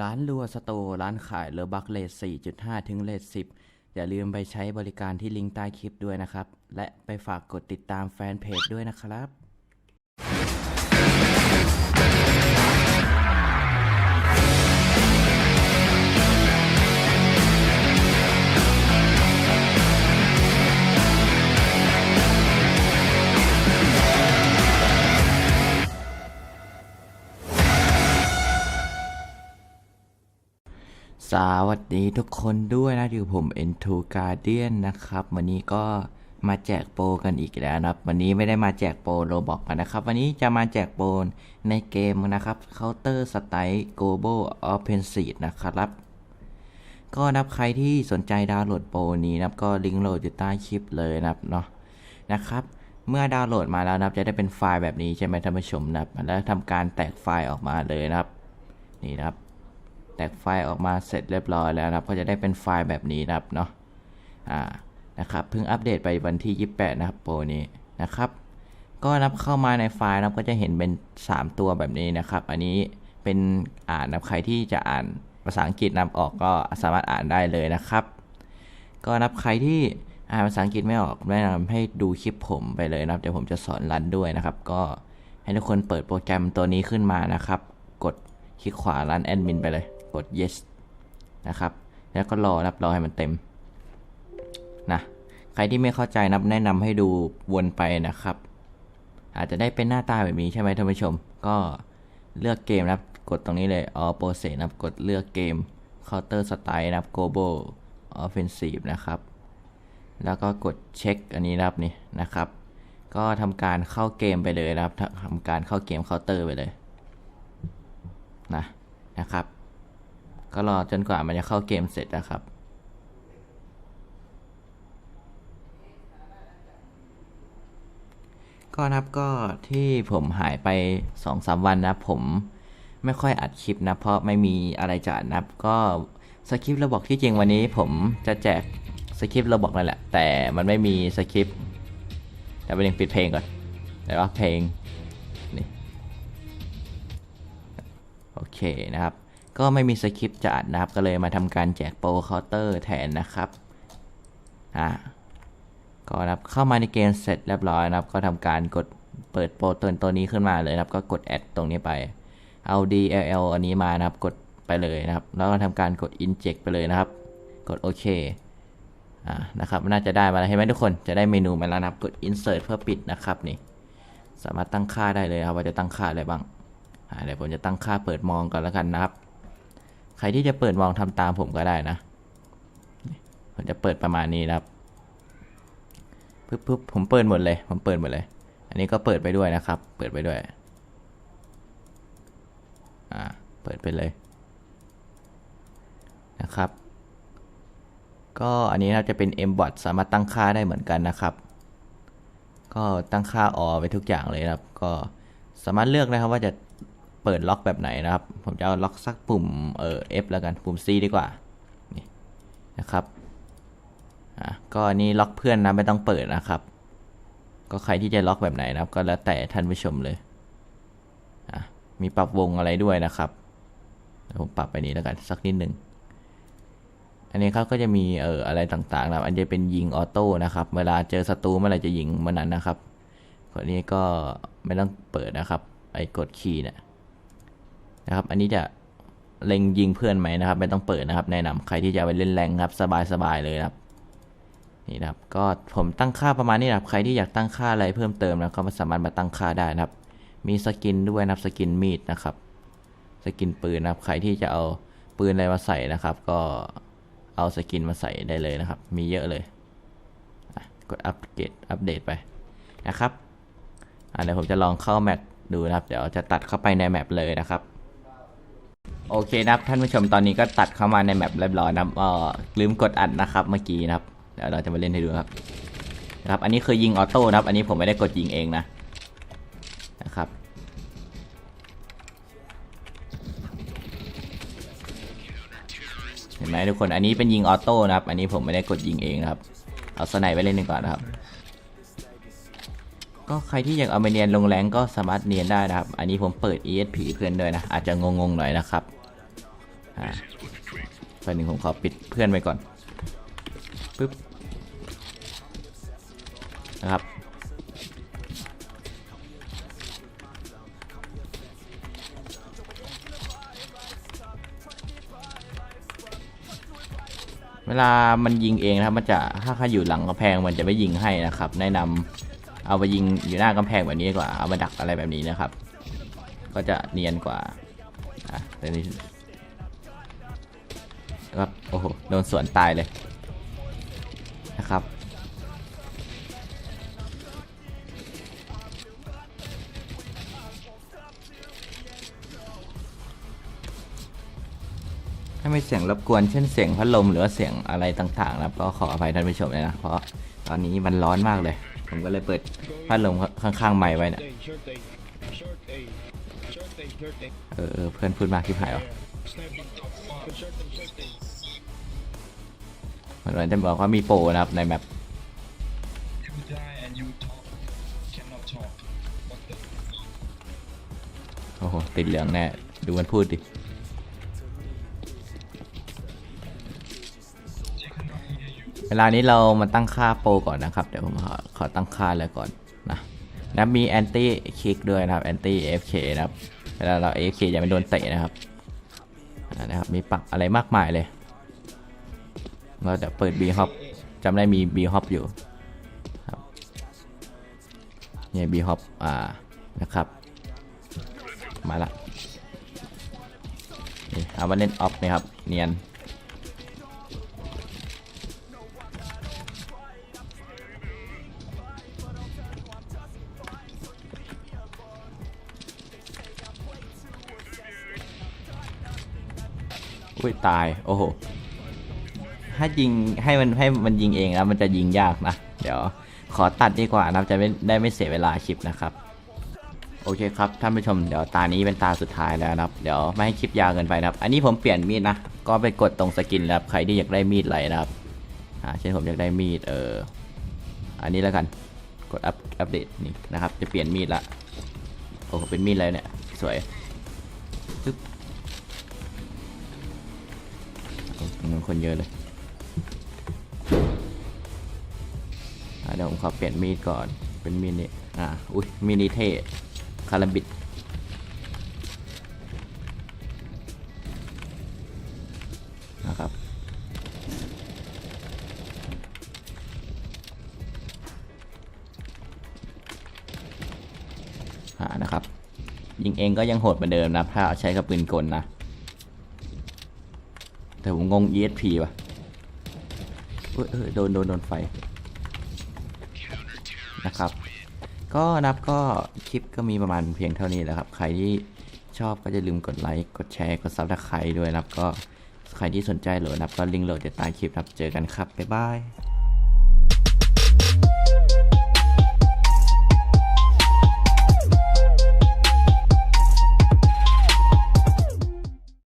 ร้านรัวสโตร์ร้านขายเลอบักเลท4.5 ถึงเลท10 อย่าลืมไปใช้บริการที่ลิงก์ใต้คลิปด้วยนะครับ และไปฝากกดติดตามแฟนเพจด้วยนะครับ สวัสดีทุกคนด้วยนะอยู่ผม N2 Guardian นะครับ วันนี้ก็มาแจกโปรกันอีกแล้วนะครับ วันนี้ไม่ได้มาแจกโปรโรบอกกันนะครับ วันนี้จะมาแจกโปรในเกมนะครับ Counter Strike Global Offensive นะครับ ก็นับใครที่สนใจดาวน์โหลดโปรนี้นะครับ ก็ลิงก์โหลดอยู่ใต้คลิปเลยนะครับเนาะนะครับ เมื่อดาวน์โหลดมาแล้วนะครับ จะได้เป็นไฟล์แบบนี้ใช่ไหมท่านผู้ชมนะครับ แล้วทำการแตกไฟล์ออกมาเลยนะครับ นี่นะครับ แตกไฟล์ออกมาเสร็จเรียบร้อยแล้วนะครับ ก็จะได้เป็นไฟล์แบบนี้นะครับเนาะอ่านะครับเพิ่งอัปเดตไปวันที่ 28 นะครับโปรนี้นะครับ ก็นับเข้ามาในไฟล์นะครับก็จะเห็นเป็น 3 ตัวแบบนี้นะครับ อันนี้เป็นอ่านนะใครที่จะอ่านภาษาอังกฤษนำออกก็สามารถอ่านได้เลยนะครับ ก็นับใครที่อ่านภาษาอังกฤษไม่ออกแนะนำให้ดูคลิปผมไปเลยนะครับเดี๋ยวผมจะสอนรันด้วยนะครับ ก็ให้ทุกคนเปิดโปรแกรมตัวนี้ขึ้นมานะครับ กดคลิกขวารันแอดมินไปเลย ด yes นะครับ แล้วก็รอนับรอให้มันเต็มนะใครที่ไม่เข้าใจนับแนะนำให้ดูวนไปนะครับ อาจจะได้เป็นหน้าตาแบบนี้ใช่ไหมท่านผู้ชม ก็เลือกเกมนะครับกดตรงนี้เลย all process นะครับกดเลือกเกม counter strike นะครับ global offensive นะครับ แล้วก็กดเช็คอันนี้นะครับนี่นะครับ ก็ทำการเข้าเกมไปเลยนะครับทำการเข้าเกมเคาน์เตอร์ไปเลยนะนะครับ ก็รอจนกว่ามันจะเข้าเกมเสร็จนะครับ ก็นับก็ที่ผมหายไปสองสามวันนะผมไม่ค่อยอัดคลิปนะ เพราะไม่มีอะไรจะอัดนะก็สคริปต์ราบอกที่จริงวันนี้ผมจะแจกสคริปต์ราบอกนั่นแหละ แต่มันไม่มีสคริปต์แต่ประเด็นปิดเพลงก่อนแต่ว่าเพลงนี่โอเคนะครับ ก็ไม่มีสคริปต์จะอัดนะครับ ก็เลยมาทำการแจกโปรเคาน์เตอร์แทนนะครับอ่าก็นะครับเข้ามาในเกมเสร็จเรียบร้อยนะครับ ก็ทำการกดเปิดโปรตัวตัวนี้ขึ้นมาเลยนะครับ ก็กดแอดตรงนี้ไป เอา DLL อันนี้มานะครับ กดไปเลยนะครับ แล้วก็ทำการกด inject ไปเลยนะครับ กดโอเคอ่านะครับ น่าจะได้มาแล้วเห็นไหมทุกคนจะได้เมนูมาแล้วนะครับ กด insert เพื่อปิดนะครับนี่ สามารถตั้งค่าได้เลยครับว่าจะตั้งค่าอะไรบ้างอ่าเดี๋ยวผมจะตั้งค่าเปิดมองก่อนแล้วกันนะครับ ใครที่จะเปิดมองทำตามผมก็ได้นะ ผมจะเปิดประมาณนี้นะครับปึ๊บปึ๊บผมเปิดหมดเลย ผมเปิดหมดเลย อันนี้ก็เปิดไปด้วยนะครับ เปิดไปด้วย อ่า เปิดไปเลยนะครับ ก็อันนี้นะจะเป็น mbot สามารถตั้งค่าได้เหมือนกันนะครับ ก็ตั้งค่าออไปทุกอย่างเลยครับ ก็สามารถเลือกนะครับว่าจะ เปิดล็อกแบบไหนนะครับ ผมจะเอาล็อกสักปุ่มเออ F แล้วกันปุ่ม C ดีกว่านี่นะครับอะก็อันนี้ล็อกเพื่อนนะไม่ต้องเปิดนะครับ ก็ใครที่จะล็อกแบบไหนนะครับ ก็แล้วแต่ท่านผู้ชมเลยอะมีปรับวงอะไรด้วยนะครับผมปรับไปนี้แล้วกันสักนิดหนึ่งอันนี้เขาก็จะมีเอออะไรต่างๆนะครับอันนี้เป็นยิงออโต้นะครับ เวลาเจอศัตรูเมื่อไหร่จะยิงเมื่อนั้นนะครับคนนี้ก็ไม่ต้องเปิดนะครับ ไอ้กดคีย์เนี่ย นะครับ อันนี้จะเล็งยิงเพื่อนไหมนะครับ ไม่ต้องเปิดนะครับ แนะนำใครที่จะไปเล่นแรงครับ สบายๆเลยนะครับนี่นะครับ ก็ผมตั้งค่าประมาณนี้นะครับ ใครที่อยากตั้งค่าอะไรเพิ่มเติมนะก็สามารถมาตั้งค่าได้นะครับ มีสกินด้วยนะครับ สกินมีดนะครับ สกินปืนนะครับ ใครที่จะเอาปืนอะไรมาใส่นะครับ ก็เอาสกินมาใส่ได้เลยนะครับ มีเยอะเลย กดอัปเกรดอัปเดตไปนะครับเดี๋ยวผมจะลองเข้าแมปดูนะครับ เดี๋ยวจะตัดเข้าไปในแมปเลยนะครับ โอเคนะครับท่านผู้ชมตอนนี้ก็ตัดเข้ามาในแมปเรียบร้อยนะครับเอ่อลืมกดอัดนะครับเมื่อกี้นะครับเดี๋ยวเราจะมาเล่นให้ดูครับนะครับ อันนี้คือยิงออโต้นะครับ อันนี้ผมไม่ได้กดยิงเองนะนะครับเห็นไหมทุกคนอันนี้เป็นยิงออโต้นะครับ อันนี้ผมไม่ได้กดยิงเองนะครับ เอาสไนไปเล่นดีกว่อนนะครับ ก็ใครที่อยากเอาไปเนียนลงแรงก็สามารถเนียนได้นะครับ อันนี้ผมเปิด ESP เพื่อนด้วยนะ อาจจะงงๆหน่อยนะครับ อ่าไปหนึ่งผมขอปิดเพื่อนไปก่อนปึ๊บนะครับเวลามันยิงเองนะครับ มันจะถ้าเขาอยู่หลังกำแพงมันจะไม่ยิงให้นะครับ แนะนำเอาไปยิงอยู่หน้ากำแพงแบบนี้ดีกว่า เอามาดักอะไรแบบนี้นะครับ ก็จะเนียนกว่าอะแต่นี้ ครับโอ้โหโดนสวนตายเลยนะครับ ถ้าไม่เสียงรบกวนเช่นเสียงพัดลมหรือว่าเสียงอะไรต่างๆนะครับก็ขออภัยท่านผู้ชมเลยนะ เพราะตอนนี้มันร้อนมากเลย ผมก็เลยเปิดพัดลมข้างๆไมค์ไว้นี่ย Short A, short A, short A, short A, short A. เออเออเพื่อนพูดมากที่หายวะ มือนมันจะบอกว่ามีโปรนะครับในแมป You die and you talk. Cannot talk. What the? โอ้โห ติดเหลืองแน่ ดูมันพูดดิ They cannot hear you. เวลานี้เรามาตั้งค่าโปรก่อนนะครับ เดี๋ยวผมขอขอตั้งค่าเลยก่อนนะนะมีแอนตี้คิกด้วยนะครับแอนตี้ AFK นะครับ เวลาเรา AFK จะไม่โดนเตะนะครับอ่านะครับ มีปรับอะไรมากมายเลย เราจะเปิด B hop จำได้มี B hop อยู่ครับเนี่ย B hop อ่านะครับ มาละนี่เอามาเล่นออฟนะครับ เนียนอุ้ยตาย โอ้โห ถ้ายิงให้มันให้มันยิงเองแล้วมันจะยิงยากนะ เดี๋ยวขอตัดดีกว่านะจะไม่ได้ไม่เสียเวลาคลิปนะครับ โอเคครับท่านผู้ชมเดี๋ยวตานี้เป็นตาสุดท้ายแล้วนะครับ เดี๋ยวไม่ให้คลิปยาวเกินไปนะครับ อันนี้ผมเปลี่ยนมีดนะ ก็ไปกดตรงสกินแล้วใครที่อยากได้มีดอะไรนะครับ อ่าเช่นผมอยากได้มีดเออ อันนี้แล้วกัน กดอัปอัปเดตนี่นะครับ จะเปลี่ยนมีดละ โอ้เป็นมีดอะไรเนี่ย สวยปึ๊บโอ้โหมันคนเยอะเลย เดี๋ยวผมขอเปลี่ยนมีดก่อน เป็นมีดนี้อ่า อุ้ยมีดนี้เท่คาราบิดนะครับหานะครับ ยิงเองก็ยังโหดเหมือนเดิมนะ ถ้าใช้กับปืนกลนะ แต่ผมงง ESP ว่ะเอยเอยโดนโดนโดนไฟ นะครับ ก็นับก็คลิปก็มีประมาณเพียงเท่านี้แหละครับ ใครที่ชอบก็จะลืมกดไลค์กดแชร์กดซับสไครต์ด้วยนะครับก็ใครที่สนใจโหลดนับก็ลิงก์โหลดจะใต้คลิปครับเจอกันครับบ๊ายบาย